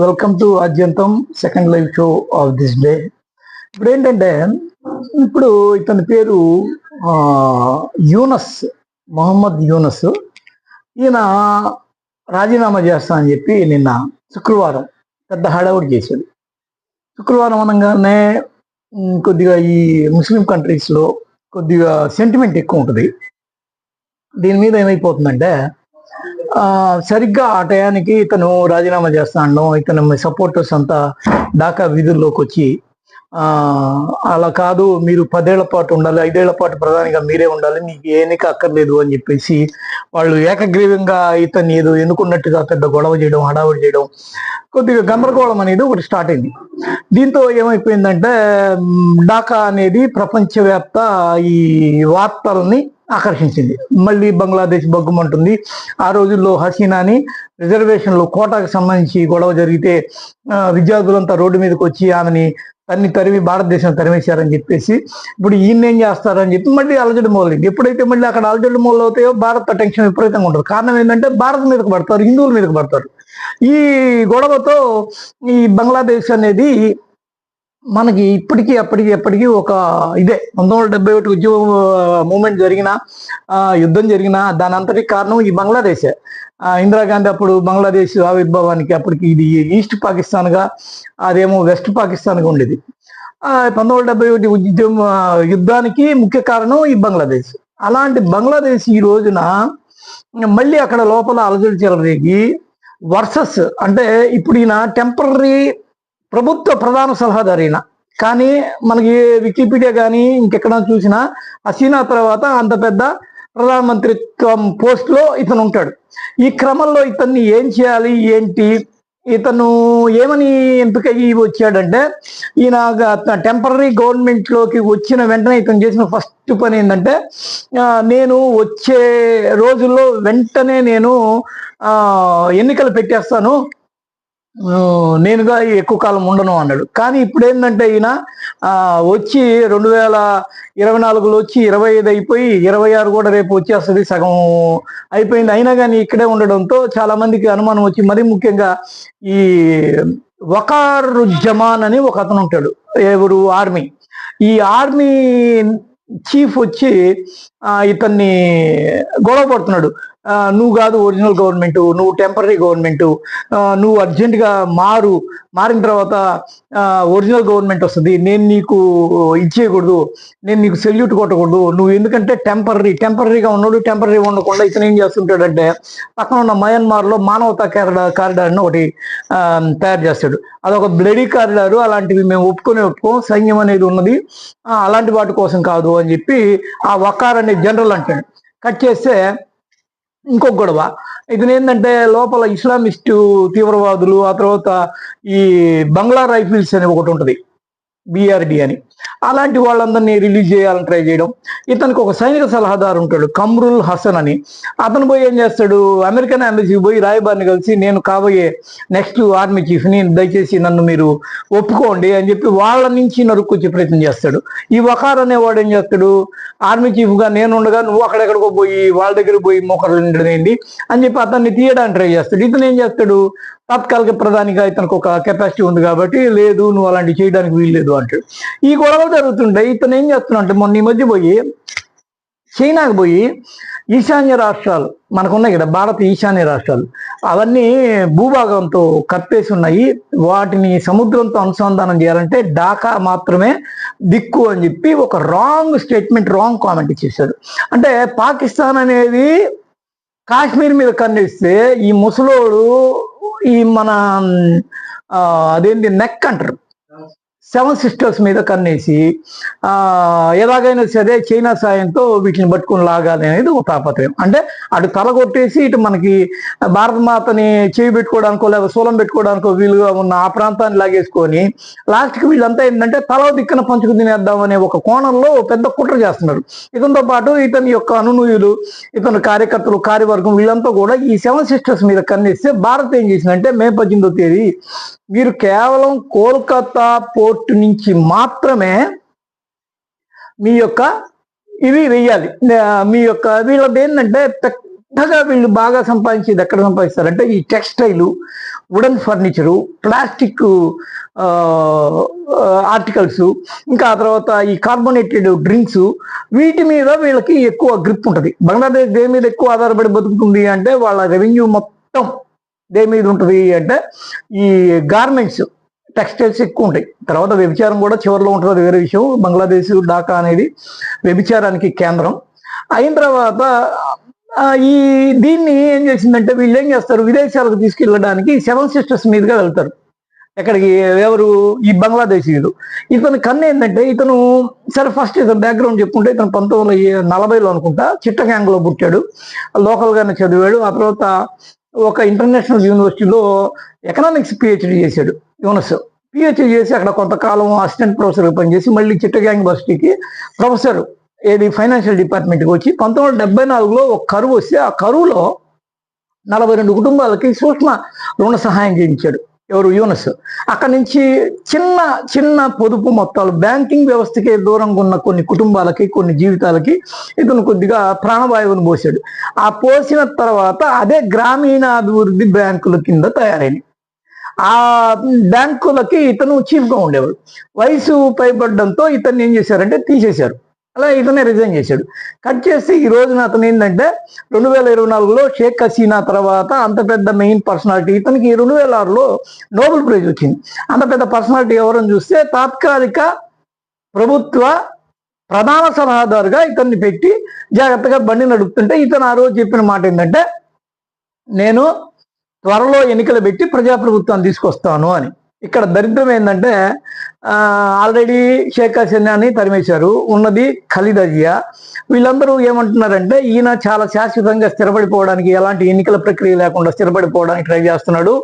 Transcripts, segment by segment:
Welcome to Adyantam second live show of this day. ఇప్పుడు ఏంటంటే ఇప్పుడు ఇతని పేరు యూనస్ మొహమ్మద్ యూనస్. ఈయన రాజీనామా చేస్తా అని చెప్పి నిన్న శుక్రవారం పెద్ద హడావుడి చేశాడు. శుక్రవారం అనగానే కొద్దిగా ఈ ముస్లిం కంట్రీస్లో కొద్దిగా సెంటిమెంట్ ఎక్కువ ఉంటుంది. దీని మీద ఏమైపోతుందంటే సరిగ్గా ఆ టయానికి ఇతను రాజీనామా చేస్తా ఇతను సపోర్టర్స్ అంతా ఢాకా వీధుల్లోకి వచ్చి అలా కాదు మీరు పదేళ్ళ పాటు ఉండాలి ఐదేళ్ళ పాటు ప్రధానిగా మీరే ఉండాలి మీకు ఏనిక అక్కర్లేదు అని చెప్పేసి వాళ్ళు ఏకగ్రీవంగా ఇతన్ని ఏదో ఎన్నుకున్నట్టుగా పెద్ద గొడవ చేయడం హడావుడి చేయడం కొద్దిగా గందరగోళం అనేది ఒకటి స్టార్ట్ అయింది. దీంతో ఏమైపోయిందంటే డాకా ఢాకా అనేది ప్రపంచవ్యాప్త ఈ వార్తల్ని ఆకర్షించింది. మళ్ళీ బంగ్లాదేశ్ బగ్గుమంటుంది ఆ రోజుల్లో హసీనాని రిజర్వేషన్లు కోటాకు సంబంధించి గొడవ జరిగితే విద్యార్థులంతా రోడ్డు మీదకి వచ్చి ఆమెని తన్ని తరిమి భారతదేశం తరిమేశారని చెప్పేసి ఇప్పుడు ఈయన ఏం చేస్తారని చెప్పి మళ్ళీ అలజడి మొదలైంది. ఎప్పుడైతే మళ్ళీ అక్కడ అలజడి మొదలు అవుతాయో భారత్ టెన్షన్ విపరీతంగా ఉంటుంది. కారణం ఏంటంటే భారత్ మీదకి పడతారు హిందువుల మీదకి పడతారు. ఈ గొడవతో ఈ బంగ్లాదేశ్ అనేది మనకి ఇప్పటికీ అప్పటికి ఎప్పటికీ ఒక ఇదే. పంతొమ్మిది వందల డెబ్బై ఒకటి ఉద్యమ మూమెంట్ జరిగిన యుద్ధం జరిగిన దాని అంతటి కారణం ఈ బంగ్లాదేశే. ఇందిరాగాంధీ అప్పుడు బంగ్లాదేశ్ ఆవిర్భావానికి అప్పటికి ఇది ఈస్ట్ పాకిస్తాన్గా అదేమో వెస్ట్ పాకిస్తాన్గా ఉండేది. పంతొమ్మిది వందల డెబ్బై ఒకటి ఉద్యమ యుద్ధానికి ముఖ్య కారణం ఈ బంగ్లాదేశ్. అలాంటి బంగ్లాదేశ్ ఈ రోజున మళ్ళీ అక్కడ లోపల అలజడి చెలరేగి వర్సెస్ అంటే ఇప్పుడు ఈయన టెంపరీ ప్రభుత్వ ప్రధాన సలహాదారైన. కానీ మనకి వికీపీడియా కానీ ఇంకెక్కడ చూసినా హసీనా తర్వాత అంత పెద్ద ప్రధానమంత్రిత్వం పోస్ట్లో ఇతను ఉంటాడు. ఈ క్రమంలో ఇతన్ని ఏం చేయాలి ఏంటి? ఇతను ఏమని ఎంపికయ్యి వచ్చాడంటే ఈయన టెంపరీ గవర్నమెంట్లోకి వచ్చిన వెంటనే ఇతను చేసిన ఫస్ట్ పని ఏంటంటే నేను వచ్చే రోజుల్లో వెంటనే నేను ఎన్నికలు పెట్టేస్తాను. నేనుగా ఎక్కువ కాలం ఉండను అన్నాడు. కానీ ఇప్పుడు ఏంటంటే ఈయన వచ్చి రెండు వేల ఇరవై నాలుగులో వచ్చి ఇరవై ఐదు అయిపోయి ఇరవై ఆరు కూడా రేపు వచ్చేస్తుంది సగం అయిపోయింది. అయినా కానీ ఇక్కడే ఉండడంతో చాలా మందికి అనుమానం వచ్చి మరీ ముఖ్యంగా ఈ వకారుజ్జమాన్ అని ఒక అతను ఉంటాడు. ఎవరు? ఆర్మీ. ఈ ఆర్మీ చీఫ్ వచ్చి ఇతన్ని గొడవ పడుతున్నాడు. నువ్వు కాదు ఒరిజినల్ గవర్నమెంట్ నువ్వు టెంపరీ గవర్నమెంట్ నువ్వు అర్జెంటుగా మారు మారిన తర్వాత ఒరిజినల్ గవర్నమెంట్ వస్తుంది. నేను నీకు ఇచ్చేయకూడదు. నేను నీకు సెల్యూట్ కొట్టకూడదు. నువ్వు ఎందుకంటే టెంపరీ టెంపరీగా ఉన్నాడు టెంపరీ ఉండకుండా ఇతను ఏం చేస్తుంటాడంటే పక్కన ఉన్న మయన్మార్లో మానవతా కారిడార్ కారిడార్ని ఒకటి తయారు చేస్తాడు. అదొక బ్లడీ కారిడారు అలాంటివి మేము ఒప్పుకొని ఒప్పుకోం. సైన్యం అనేది ఉన్నది. అలాంటి వాటి కోసం కాదు అని చెప్పి ఆ వకార్ అనే జనరల్ అంటాడు. కట్ చేస్తే ఇంకొక గొడవ. ఇది ఏంటంటే లోపల ఇస్లామిస్టు తీవ్రవాదులు ఆ తర్వాత ఈ బంగ్లా రైఫిల్స్ అని ఒకటి ఉంటుంది బీఆర్డి అని. అలాంటి వాళ్ళందరినీ రిలీజ్ చేయాలని ట్రై చేయడం. ఇతనికి ఒక సైనిక సలహాదారు ఉంటాడు కమ్రుల్ హసన్ అని. అతను పోయి ఏం చేస్తాడు అమెరికన్ ఎంబసీ పోయి రాయబారిని కలిసి నేను కాబోయే నెక్స్ట్ ఆర్మీ చీఫ్ని దయచేసి నన్ను మీరు ఒప్పుకోండి అని చెప్పి వాళ్ళ నుంచి నరుక్కొచ్చే ప్రయత్నం చేస్తాడు. ఈ వకార్ అనేవాడు ఏం చేస్తాడు ఆర్మీ చీఫ్గా నేను ఉండగా నువ్వు అక్కడెక్కడికో పోయి వాళ్ళ దగ్గర పోయి మోకరు ఉండేది అని చెప్పి అతన్ని తీయడానికి ట్రై చేస్తాడు. ఇతను ఏం చేస్తాడు తాత్కాలిక ప్రధానిగా ఇతనికి ఒక కెపాసిటీ ఉంది కాబట్టి లేదు నువ్వు అలాంటి చేయడానికి వీల్లేదు అంటాడు. ఈ గొడవలు జరుగుతుండే. ఇతను ఏం చేస్తున్నా అంటే మొన్న ఈ మధ్య పోయి చైనాకు పోయి ఈశాన్య రాష్ట్రాలు మనకున్నాయి కదా భారత ఈశాన్య రాష్ట్రాలు. అవన్నీ భూభాగంతో కప్పేసి ఉన్నాయి. వాటిని సముద్రంతో అనుసంధానం చేయాలంటే ఢాకా మాత్రమే దిక్కు అని చెప్పి ఒక రాంగ్ స్టేట్మెంట్ రాంగ్ కామెంట్ ఇచ్చేసాడు అంటే పాకిస్తాన్ అనేది కాశ్మీర్ మీద కన్నేస్తే ఈ ముసలోడు ఈ మన అదేంటి నెక్ అంటారు. సెవెన్ సిస్టర్స్ మీద కన్నేసి ఎలాగైనా సరే చైనా సాయంతో వీటిని పట్టుకుని లాగాలి అనేది ఒక తాపత్రయం. అంటే అటు తల కొట్టేసి ఇటు మనకి భారతమాతని చేయి పెట్టుకోవడానికో లేదా సూలం పెట్టుకోవడానికో వీలుగా ఉన్న ఆ ప్రాంతాన్ని లాగేసుకొని లాస్ట్కి వీళ్ళంతా ఏంటంటే తల దిక్కున పంచుకు తినేద్దాం అనే ఒక కోణంలో పెద్ద కుట్ర చేస్తున్నారు. ఇతనితో పాటు ఇతని యొక్క అనునూయులు ఇతని కార్యకర్తలు కార్యవర్గం వీళ్ళంతా కూడా ఈ సెవెన్ సిస్టర్స్ మీద కన్నేస్తే భారత్ ఏం చేసిందంటే మే పద్దెనిమిదో తేదీ మీరు కేవలం కోల్కతా పోర్ట్ నుంచి మాత్రమే మీ యొక్క ఇవి వెయ్యాలి. మీ యొక్క వీళ్ళది ఏంటంటే పెద్దగా వీళ్ళు బాగా సంపాదించేది ఎక్కడ సంపాదిస్తారంటే ఈ textile wooden furniture plastic articles ఇంకా ఆ తర్వాత ఈ కార్బోనేటెడ్ డ్రింక్స్ వీటి మీద వీళ్ళకి ఎక్కువ గ్రిప్ ఉంటుంది. బంగ్లాదేశ్ దేని మీద ఎక్కువ ఆధారపడి బతుకుతుంది అంటే వాళ్ళ రెవెన్యూ మొత్తం దేని మీద ఉంటుంది అంటే ఈ గార్మెంట్స్ టెక్స్టైల్స్ ఎక్కువ ఉంటాయి. తర్వాత వ్యభిచారం కూడా చివరిలో ఉంటుంది. అది వేరే విషయం. బంగ్లాదేశ్ ఢాకా అనేది వ్యభిచారానికి కేంద్రం. అయిన తర్వాత ఈ దీన్ని ఏం చేసిందంటే వీళ్ళు ఏం చేస్తారు? విదేశాలకు తీసుకెళ్ళడానికి సెవెన్ సిస్టర్స్ మీదుగా వెళ్తారు. ఎక్కడికి? ఎవరు? ఈ బంగ్లాదేశీయులు. ఇతని కన్ను ఏంటంటే ఇతను సరే ఫస్ట్ ఇతను బ్యాక్గ్రౌండ్ చెప్పుకుంటే ఇతను పంతొమ్మిది వందల నలభైలో అనుకుంటా చిట్టగ్యాంగ్లో పుట్టాడు. లోకల్గానే చదివాడు. ఆ తర్వాత ఒక ఇంటర్నేషనల్ యూనివర్సిటీలో ఎకనామిక్స్ పిహెచ్డి చేశాడు. యూనస్. పిహెచ్డి చేసి అక్కడ కొంతకాలం అసిస్టెంట్ ప్రొఫెసర్గా పనిచేసి మళ్ళీ చిట్టగ్యాంగ్ యూనివర్సిటీకి ప్రొఫెసర్ ఏది ఫైనాన్షియల్ డిపార్ట్మెంట్కి వచ్చి పంతొమ్మిది వందల డెబ్బై నాలుగులో ఒక కరువు వస్తే ఆ కరువులో నలభై రెండు కుటుంబాలకి సూక్ష్మ రుణ సహాయం చేయించాడు ఎవరు? యూనస్. అక్కడి నుంచి చిన్న చిన్న పొదుపు మొత్తాలు బ్యాంకింగ్ వ్యవస్థకి దూరంగా ఉన్న కొన్ని కుటుంబాలకి కొన్ని జీవితాలకి ఇతను కొద్దిగా ప్రాణవాయువును పోసాడు ఆ పోసిన తర్వాత అదే గ్రామీణాభివృద్ధి బ్యాంకుల కింద తయారైంది. ఆ బ్యాంకులకి ఇతను చీఫ్గా ఉండేవాడు. వయసు పైబడ్డంతో ఇతన్ని ఏం చేశారంటే తీసేశారు. అలా ఇతనే రిజైన్ చేశాడు. కట్ చేసి ఈ రోజున అతను ఏంటంటే రెండు వేల ఇరవై నాలుగులో షేక్ హసీనా తర్వాత అంత పెద్ద మెయిన్ పర్సనాలిటీ ఇతనికి రెండు వేల ఆరులో నోబెల్ ప్రైజ్ వచ్చింది. అంత పెద్ద పర్సనాలిటీ ఎవరని చూస్తే తాత్కాలిక ప్రభుత్వ ప్రధాన సలహాదారుగా ఇతన్ని పెట్టి జాగ్రత్తగా బండి నడుపుతుంటే ఇతను ఆ రోజు చెప్పిన మాట ఏంటంటే నేను త్వరలో ఎన్నికలు పెట్టి ప్రజాప్రభుత్వాన్ని తీసుకొస్తాను అని. ఇక్కడ దరిద్రం ఏంటంటే ఆల్రెడీ షేక్ హసీనాని తరిమేశారు ఉన్నది ఖలీద్ అజియా. వీళ్ళందరూ ఏమంటున్నారంటే ఈయన చాలా శాశ్వతంగా స్థిరపడిపోవడానికి ఎలాంటి ఎన్నికల ప్రక్రియ లేకుండా స్థిరపడిపోవడానికి ట్రై చేస్తున్నాడు.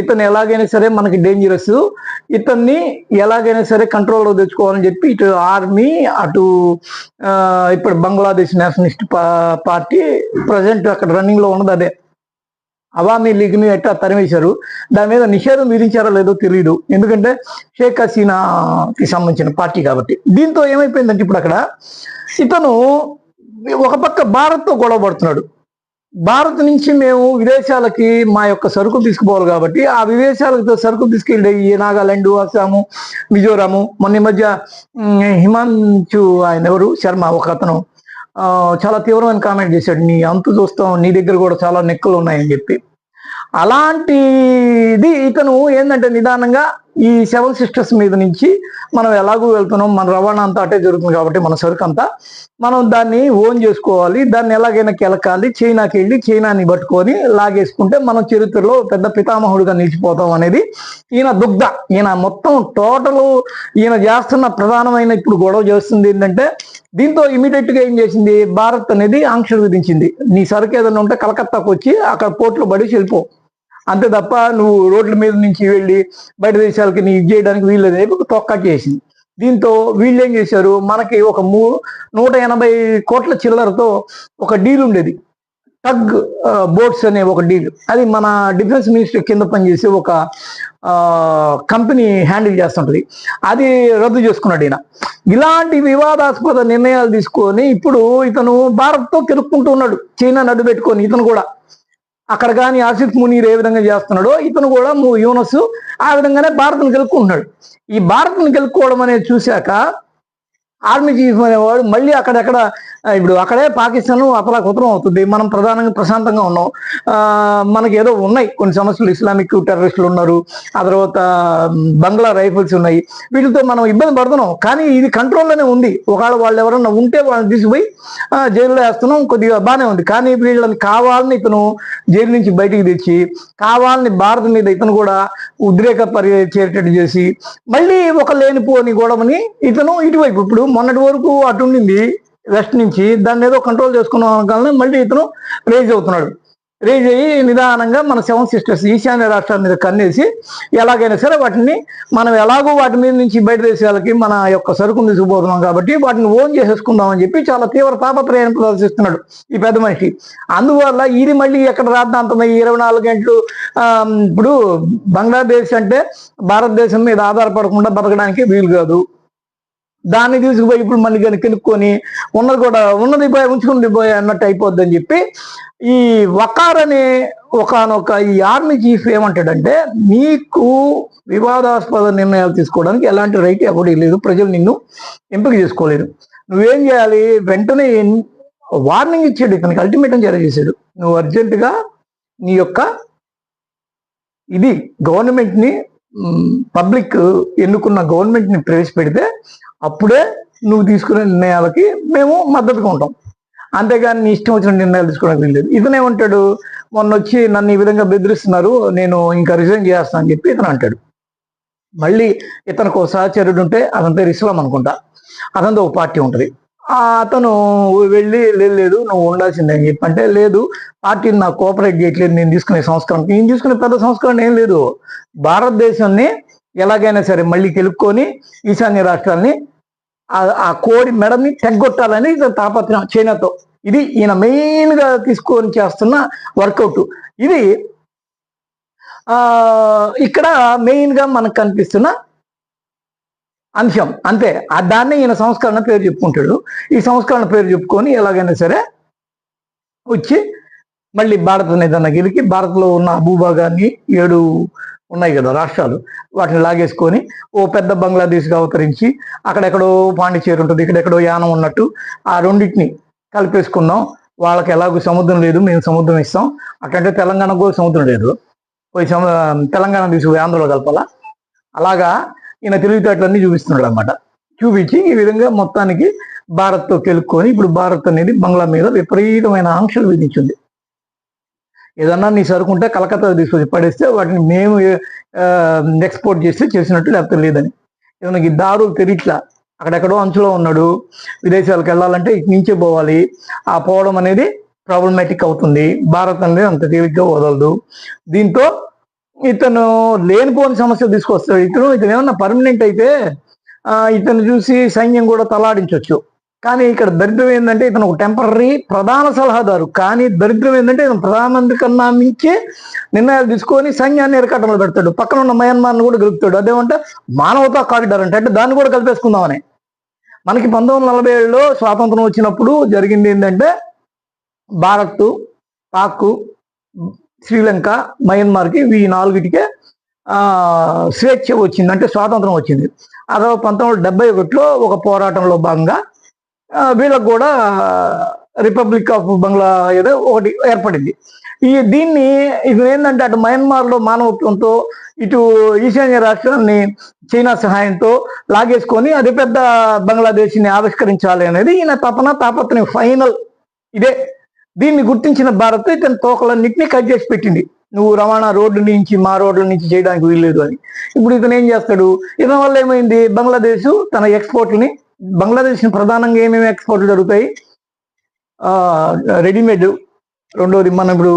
ఇతను ఎలాగైనా సరే మనకి డేంజరస్ ఇతన్ని ఎలాగైనా సరే కంట్రోల్లో తెచ్చుకోవాలని చెప్పి ఇటు ఆర్మీ అటు ఇప్పుడు బంగ్లాదేశ్ నేషనలిస్ట్ పార్టీ ప్రజెంట్ అక్కడ రన్నింగ్లో ఉన్నది అదే. అవామీ లీగ్ని ఎట్టా తరిమేశారు? దాని మీద నిషేధం విధించారో లేదో తెలియదు ఎందుకంటే షేక్ హసీనాకి సంబంధించిన పార్టీ కాబట్టి. దీంతో ఏమైపోయిందంటే ఇప్పుడు అక్కడ ఇతను ఒక పక్క భారత్తో గొడవ పడుతున్నాడు. భారత్ నుంచి మేము విదేశాలకి మా యొక్క సరుకు తీసుకుపోవాలి కాబట్టి ఆ విదేశాలకు సరుకు తీసుకెళ్ళి ఈ నాగాలాండ్ అస్సాము మిజోరాము మొన్న ఈ మధ్య హిమాంచు హిమాంశు ఆయన ఎవరు? శర్మ ఒక అతను. చాలా తీవ్రమైన కామెంట్ చేశాడు. నీ అంతు చూస్తాం నీ దగ్గర కూడా చాలా నెక్కలు ఉన్నాయని చెప్పి. అలాంటిది ఇతను ఏంటంటే నిదానంగా ఈ సెవెన్ సిస్టర్స్ మీద నుంచి మనం ఎలాగూ వెళ్తున్నాం మన రవాణా అంతా అటే జరుగుతుంది కాబట్టి మన సరుకు అంతా మనం దాన్ని ఓన్ చేసుకోవాలి దాన్ని ఎలాగైనా కెలకాలి చైనాకి వెళ్ళి చైనాని పట్టుకొని లాగేసుకుంటే మనం చరిత్రలో పెద్ద పితామహుడిగా నిలిచిపోతాం అనేది ఈయన దుగ్ధ. ఈయన మొత్తం టోటల్ ఈయన చేస్తున్న ప్రధానమైన ఇప్పుడు గొడవ చేస్తుంది ఏంటంటే దీంతో ఇమీడియట్గా ఏం చేసింది? భారత్ అనేది ఆంక్షలు విధించింది నీ సరుకు ఏదైనా ఉంటే కలకత్తాకు వచ్చి అక్కడ పోర్ట్లో పడి వెళ్ళిపో. అంతే తప్ప నువ్వు రోడ్ల మీద నుంచి వెళ్ళి బయట దేశాలకి నీ ఇది చేయడానికి వీళ్ళదే తొక్కా చేసింది. దీంతో వీళ్ళు ఏం చేశారు? మనకి ఒక మూ నూట ఎనభై కోట్ల చిల్లరతో ఒక డీల్ ఉండేది. టగ్ బోట్స్ అనే ఒక డీల్. అది మన డిఫెన్స్ మినిస్ట్రీ కింద పనిచేసే ఒక కంపెనీ హ్యాండిల్ చేస్తుంటుంది. అది రద్దు చేసుకున్నాడు ఈయన. ఇలాంటి వివాదాస్పద నిర్ణయాలు తీసుకొని ఇప్పుడు ఇతను భారత్తో కెలుక్కుంటూ ఉన్నాడు. చైనా నడ్డు పెట్టుకొని ఇతను కూడా. అక్కడ కానీ ఆసిఫ్ మునీర్ ఏ విధంగా చేస్తున్నాడో ఇతను కూడా యూనస్ ఆ విధంగానే భారత్ను గెలుపుకుంటున్నాడు. ఈ భారత్ను గెలుపుకోవడం అనేది చూశాక ఆర్మీ చీఫ్ అనేవాడు మళ్ళీ అక్కడెక్కడ ఇప్పుడు అక్కడే పాకిస్తాన్ అతలాకుతలం అవుతుంది. మనం ప్రధానంగా ప్రశాంతంగా ఉన్నాం. మనకి ఏదో ఉన్నాయి. కొన్ని సమస్యలు. ఇస్లామిక్ టెర్రరిస్టులు ఉన్నారు. ఆ తర్వాత బంగ్లా రైఫిల్స్ ఉన్నాయి. వీటితో మనం ఇబ్బంది పడుతున్నాం. కానీ ఇది కంట్రోల్లోనే ఉంది. ఒకవేళ వాళ్ళు ఎవరన్నా ఉంటే వాళ్ళని తీసిపోయి జైల్లో వేస్తున్నాం. కొద్దిగా బాగానే ఉంది. కానీ వీళ్ళని కావాలని ఇతను జైలు నుంచి బయటికి తెచ్చి కావాలని భారత్ మీద ఇతను కూడా ఉద్రేక పరిచేటట్టు చేసి మళ్ళీ ఒక లేనిపోని గొడవని ఇతను ఇటువైపు ఇప్పుడు మొన్నటి వరకు అటు ఉండింది వెస్ట్ నుంచి. దాన్ని ఏదో కంట్రోల్ చేసుకున్నాం కానీ మళ్ళీ ఇతను రేజ్ అవుతున్నాడు. రేజ్ అయ్యి నిదానంగా మన సెవెన్ సిస్టర్స్ ఈశాన్య రాష్ట్రాల మీద కన్నేసి ఎలాగైనా సరే వాటిని మనం ఎలాగో వాటి మీద నుంచి బయట దేశాలకి మన యొక్క సరుకును తీసుకుపోతున్నాం కాబట్టి వాటిని ఓన్ చేసేసుకుందాం అని చెప్పి చాలా తీవ్ర తాపత్రయాన్ని ప్రదర్శిస్తున్నాడు ఈ పెద్ద మనిషి. అందువల్ల ఇది మళ్ళీ ఎక్కడ రాద్దాంతమై ఇరవై నాలుగు గంటలు ఇప్పుడు బంగ్లాదేశ్ అంటే భారతదేశం మీద ఆధారపడకుండా బతకడానికి వీలు కాదు. దాన్ని తీసుకుపోయి ఇప్పుడు మళ్ళీ కానీ కనుక్కొని ఉన్నది కూడా ఉన్నది పోయి ఉంచుకున్నది పోయి అన్నట్టు అయిపోద్ది అని చెప్పి ఈ వకార్ అనే ఒకనొక ఈ ఆర్మీ చీఫ్ ఏమంటాడంటే నీకు వివాదాస్పద నిర్ణయాలు తీసుకోవడానికి ఎలాంటి రైట్ ఎవరికి లేదు. ప్రజలు నిన్ను ఎంపిక చేసుకోలేదు నువ్వేం చేయాలి? వెంటనే వార్నింగ్ ఇచ్చాడు. ఇతనికి అల్టిమేటం జారీ చేశాడు. నువ్వు అర్జెంటుగా నీ యొక్క ఇది గవర్నమెంట్ని పబ్లిక్ ఎన్నుకున్న గవర్నమెంట్ని ప్రవేశపెడితే అప్పుడే నువ్వు తీసుకునే నిర్ణయాలకి మేము మద్దతుగా ఉంటాం. అంతేగాని నీ ఇష్టం వచ్చిన నిర్ణయాలు తీసుకోవడానికి వీల్లేదు ఇతనేమంటాడు మొన్న వచ్చి నన్ను ఈ విధంగా బెదిరిస్తున్నారు నేను ఇంకా రిజైన్ చేస్తాను అని చెప్పి ఇతను అంటాడు. మళ్ళీ ఇతనికి ఒక సహచరుడు ఉంటే అతని పేరు ఇస్లాం అనుకుంటా. అతనితో ఒక పార్టీ ఉంటుంది. ఆ అతను వెళ్ళి "లేదు, లేదు నువ్వు ఉండాల్సిందే అని చెప్పి అంటే లేదు పార్టీని నాకు కోఆపరేట్ చేయట్లేదు నేను తీసుకునే సంస్కరణ నేను తీసుకునే పెద్ద సంస్కరణ ఏం లేదు. భారతదేశాన్ని ఎలాగైనా సరే మళ్ళీ గెలుపుకొని ఈశాన్య రాష్ట్రాల్ని ఆ- కోడి మెడని తెగ్గొట్టాలని తాపత్రం తాపత్రయం చైనాతో. ఇది ఈయన మెయిన్గా తీసుకొని చేస్తున్న వర్కౌట్ ఇది ఆ ఇక్కడ మెయిన్గా మనకు కనిపిస్తున్న అంశం. అంతే. ఆ దాన్ని ఈయన సంస్కరణ పేరు చెప్పుకుంటాడు. ఈ సంస్కరణ పేరు చెప్పుకొని ఎలాగైనా సరే వచ్చి మళ్ళీ భారత నిధన గెలికి భారత్లో ఉన్న భూభాగాన్ని ఏడు ఉన్నాయి కదా రాష్ట్రాలు. వాటిని లాగేసుకొని ఓ పెద్ద బంగ్లాదేశ్గా అవతరించి అక్కడెక్కడో పాండిచేరి ఉంటుంది ఇక్కడెక్కడో యానం ఉన్నట్టు ఆ రెండింటిని కలిపేసుకుందాం వాళ్ళకి ఎలాగో సముద్రం లేదు మేము సముద్రం ఇస్తాం. అట్లంటే తెలంగాణకు కూడా సముద్రం లేదు. పోయి సము తెలంగాణ తీసుకుపోయి ఆంధ్రలో కలపాలా? అలాగా ఈయన తెలివితేటలన్నీ చూపిస్తున్నాడు అనమాట చూపించి ఈ విధంగా మొత్తానికి భారత్తో కెలుక్కొని ఇప్పుడు భారత్ అనేది బంగ్లా మీద విపరీతమైన ఆంక్షలు విధించింది. ఏదన్నా నీ సరుకుంటే కలకత్తా తీసుకొచ్చి పడేస్తే వాటిని మేము ఎక్స్పోర్ట్ చేస్తే చేసినట్టు లేకపోతే లేదని. ఇతనికి దారులు తెరిట్లా? అక్కడెక్కడో అంచులో ఉన్నాడు. విదేశాలకు వెళ్ళాలంటే ఇటు నుంచే పోవాలి. ఆ పోవడం అనేది ప్రాబ్లమాటిక్ అవుతుంది. భారత్ అనేది అంత తేలిగ్గా వదలదు. దీంతో ఇతను లేనిపోని సమస్య తీసుకొస్తాడు. ఇతను ఇతను ఏమన్నా పర్మనెంట్ అయితే ఇతను చూసి సైన్యం కూడా తలాడించవచ్చు కానీ ఇక్కడ దరిద్రం ఏంటంటే ఇతను ఒక టెంపరీ ప్రధాన సలహాదారు. కానీ దరిద్రం ఏంటంటే ఇతను ప్రధానమంత్రి కన్నా మించి నిర్ణయాలు తీసుకొని సైన్యాన్ని ఎరకటంలో పెడతాడు. పక్కన ఉన్న మయన్మార్ను కూడా గెలుపుతాడు. అదేమంటే? మానవతా కారిడార్ అంటే. అంటే దాన్ని కూడా కలిపేసుకుందామని. మనకి పంతొమ్మిది వందల నలభై ఏడులో స్వాతంత్రం వచ్చినప్పుడు జరిగింది ఏంటంటే భారత్ పాక్ శ్రీలంక మయన్మార్కి ఈ నాలుగిటికే స్వేచ్ఛ వచ్చింది. అంటే స్వాతంత్రం వచ్చింది. అదో పంతొమ్మిది వందల డెబ్బై ఒకటిలో ఒక పోరాటంలో భాగంగా వీళ్ళకు కూడా రిపబ్లిక్ ఆఫ్ బంగ్లా ఏదో ఒకటి ఏర్పడింది. ఈ దీన్ని ఇది ఏంటంటే అటు మయన్మార్లో మానవత్వంతో ఇటు ఈశాన్య రాష్ట్రాన్ని చైనా సహాయంతో లాగేసుకొని అది పెద్ద బంగ్లాదేశ్ని ఆవిష్కరించాలి అనేది ఈయన తపన తాపత్రయం ఫైనల్ ఇదే. దీన్ని గుర్తించిన భారత్ ఇతని తోకలన్నింటినీ కట్ చేసి పెట్టింది. నువ్వు రవాణా రోడ్డు నుంచి మా రోడ్ల నుంచి చేయడానికి వీల్లేదు అని. ఇప్పుడు ఇతను ఏం చేస్తాడు? ఇతని వల్ల ఏమైంది? బంగ్లాదేశ్ తన ఎక్స్పోర్ట్ని బంగ్లాదేశ్ ప్రధానంగా ఏమేమి ఎక్స్పోర్ట్లు జరుగుతాయి? రెడీమేడ్ రెండోది మనం ఇప్పుడు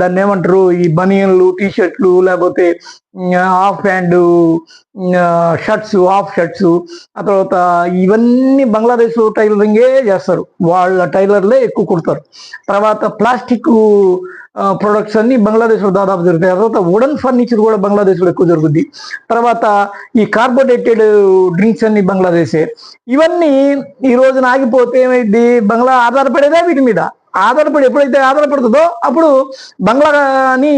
దాన్ని ఏమంటారు ఈ బనియన్లు టీ షర్ట్లు లేకపోతే half hand shirts half shirts ఆ తర్వాత ఇవన్నీ బంగ్లాదేశ్ టైలరింగే చేస్తారు. వాళ్ళ టైలర్లే ఎక్కువ కుడతారు. తర్వాత ప్లాస్టిక్ ప్రొడక్ట్స్ అన్ని బంగ్లాదేశ్లో దాదాపు జరుగుతాయి తర్వాత వుడన్ ఫర్నిచర్ కూడా బంగ్లాదేశ్లో ఎక్కువ జరుగుద్ది తర్వాత ఈ కార్బోనేటెడ్ డ్రింక్స్ అన్ని బంగ్లాదేశే. ఇవన్నీ ఈ రోజున ఆగిపోతే ఏమైంది బంగ్లా ఆధారపడేదే వీటి మీద. ఆధారపడి ఎప్పుడైతే ఆధారపడుతుందో అప్పుడు బంగ్లాని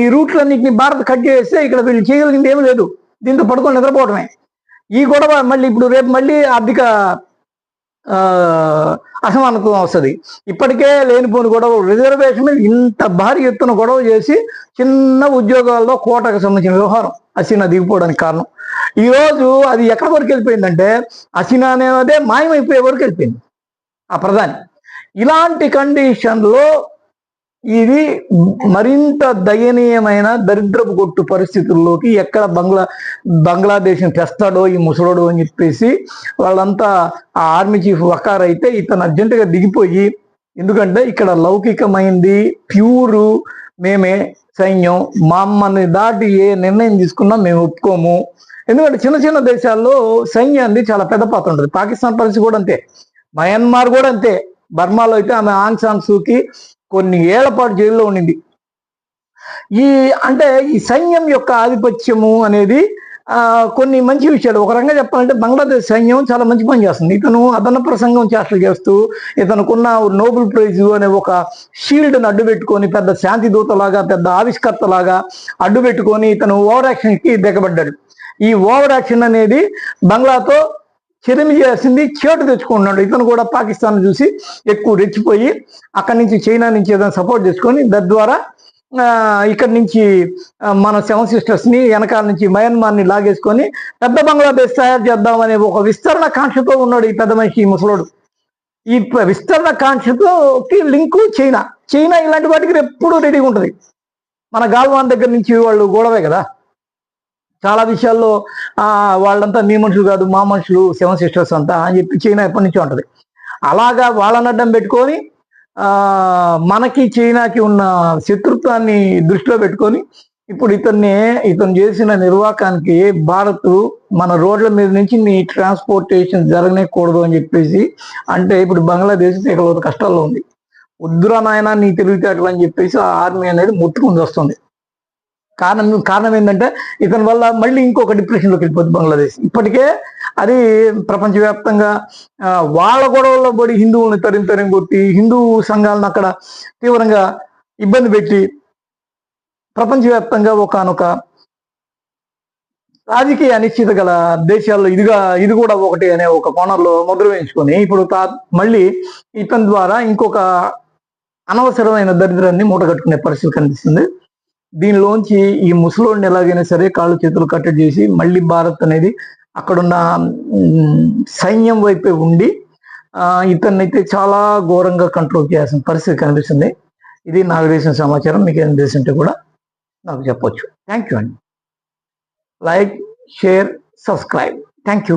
ఈ రూట్లన్నింటినీ భారత్ కట్ చేస్తే ఇక్కడ వీళ్ళు చేయగలిగింది ఏమీ లేదు. దీంతో పడుకొని నిద్రపోవడమే ఈ గొడవ మళ్ళీ ఇప్పుడు రేపు మళ్ళీ ఆర్థిక అసమానత్వం వస్తుంది. ఇప్పటికే లేనిపోని గొడవ రిజర్వేషన్ మీద ఇంత భారీ ఎత్తున గొడవ చేసి చిన్న ఉద్యోగాల్లో కోటకు సంబంధించిన వ్యవహారం అసీనా దిగిపోవడానికి కారణం. ఈ రోజు అది ఎక్కడి వరకు వెళ్ళిపోయిందంటే అసీనా అనేదే మాయమైపోయే వరకు వెళ్ళిపోయింది. ఆ ప్రధాని. ఇలాంటి కండిషన్లో ఇది మరింత దయనీయమైన దరిద్రపు కొట్టు పరిస్థితుల్లోకి ఎక్కడ బంగ్లా బంగ్లాదేశ్ని తెస్తాడో ఈ ముసలోడు అని చెప్పేసి వాళ్ళంతా ఆ ఆర్మీ చీఫ్ వకార్ అయితే ఇతను అర్జెంటుగా దిగిపోయి ఎందుకంటే ఇక్కడ లౌకికమైంది ప్యూరు మేమే సైన్యం మమ్మల్ని దాటి ఏ నిర్ణయం తీసుకున్నా మేము ఒప్పుకోము. ఎందుకంటే చిన్న చిన్న దేశాల్లో సైన్యాన్ని చాలా పెద్ద పాత్ర ఉంటుంది. పాకిస్తాన్ పరిస్థితి కూడా అంతే. మయన్మార్ కూడా అంతే. బర్మాలో అయితే ఆమె ఆంగ్ సాన్ సూకి కొన్ని ఏళ్ళ పాటు జైల్లో ఉండింది. ఈ అంటే ఈ సైన్యం యొక్క ఆధిపత్యము అనేది కొన్ని మంచి విషయాలు. ఒక రకంగా చెప్పాలంటే బంగ్లాదేశ్ సైన్యం చాలా మంచి పని చేస్తుంది. ఇతను అదన ప్రసంగం చేష్టలు చేస్తూ ఇతనుకున్న నోబెల్ ప్రైజ్ అనే ఒక షీల్డ్ని అడ్డు పెట్టుకొని పెద్ద శాంతి దూతలాగా పెద్ద ఆవిష్కర్తలాగా అడ్డు పెట్టుకొని ఇతను ఓవర్ యాక్షన్కి దిగబడ్డాడు. ఈ ఓవర్ యాక్షన్ అనేది బంగ్లాతో చెరిమి చేసింది చేటు తెచ్చుకుంటున్నాడు. ఇతను కూడా పాకిస్తాన్ చూసి ఎక్కువ రెచ్చిపోయి అక్కడి నుంచి చైనా నుంచి ఏదైనా సపోర్ట్ చేసుకొని తద్వారా ఇక్కడి నుంచి మన సెవెన్ సిస్టర్స్ని వెనకాల నుంచి మయన్మార్ని లాగేసుకొని పెద్ద బంగ్లాదేశ్ తయారు చేద్దామనే ఒక విస్తరణ కాంక్షతో ఉన్నాడు ఈ పెద్ద మనిషి ఈ ముసలోడు. ఈ విస్తరణ కాంక్షతోకి లింకు చైనా. చైనా ఇలాంటి వాటికి ఎప్పుడూ రెడీగా ఉంటుంది. మన గాల్వాన్ దగ్గర నుంచి వాళ్ళు గొడవే కదా. చాలా విషయాల్లో వాళ్ళంతా మీ మనుషులు కాదు మా మనుషులు సెవెన్ సిస్టర్స్ అంతా అని చెప్పి చైనా ఎప్పటి నుంచో ఉంటుంది. అలాగా వాళ్ళని అడ్డం పెట్టుకొని మనకి చైనాకి ఉన్న శత్రుత్వాన్ని దృష్టిలో పెట్టుకొని ఇప్పుడు ఇతన్ని ఇతను చేసిన నిర్వాకానికి భారత్ మన రోడ్ల మీద నుంచి నీ ట్రాన్స్పోర్టేషన్ జరగనేకూడదు అని చెప్పేసి అంటే ఇప్పుడు బంగ్లాదేశ్ ఇక్కడ కష్టాల్లో ఉంది. ఉద్దురా నాయన నీ తెలివితేటలు అని చెప్పేసి ఆ ఆర్మీ అనేది ముట్టుకుని వస్తుంది. కారణం కారణం ఏంటంటే ఇతని వల్ల మళ్ళీ ఇంకొక డిప్రెషన్లోకి వెళ్ళిపోతుంది బంగ్లాదేశ్. ఇప్పటికే అది ప్రపంచవ్యాప్తంగా వాళ్ళ గొడవల్లో పడి హిందువుల్ని తరిం తరిం కొట్టి హిందూ సంఘాలను అక్కడ తీవ్రంగా ఇబ్బంది పెట్టి ప్రపంచవ్యాప్తంగా ఒకనొక రాజకీయ అనిశ్చిత గల దేశాల్లో ఇదిగా ఇది కూడా ఒకటి అనే ఒక కోణంలో ముద్ర వేయించుకొని ఇప్పుడు తా మళ్ళీ ఇతని ద్వారా ఇంకొక అనవసరమైన దరిద్రాన్ని మూటగట్టుకునే పరిస్థితి కనిపిస్తుంది. దీనిలోంచి ఈ ముసలోడిని ఎలాగైనా సరే కాళ్ళు చేతులు కట్టడి చేసి మళ్ళీ భారత్ అనేది అక్కడున్న సైన్యం వైపే ఉండి ఇతన్నైతే చాలా ఘోరంగా కంట్రోల్ చేయాల్సిన పరిస్థితి కనిపిస్తుంది. ఇది నాకు తెలిసిన సమాచారం. మీకు ఏం తెలిసింటే కూడా నాకు చెప్పొచ్చు. థ్యాంక్ యూ అండి. Like share subscribe thank you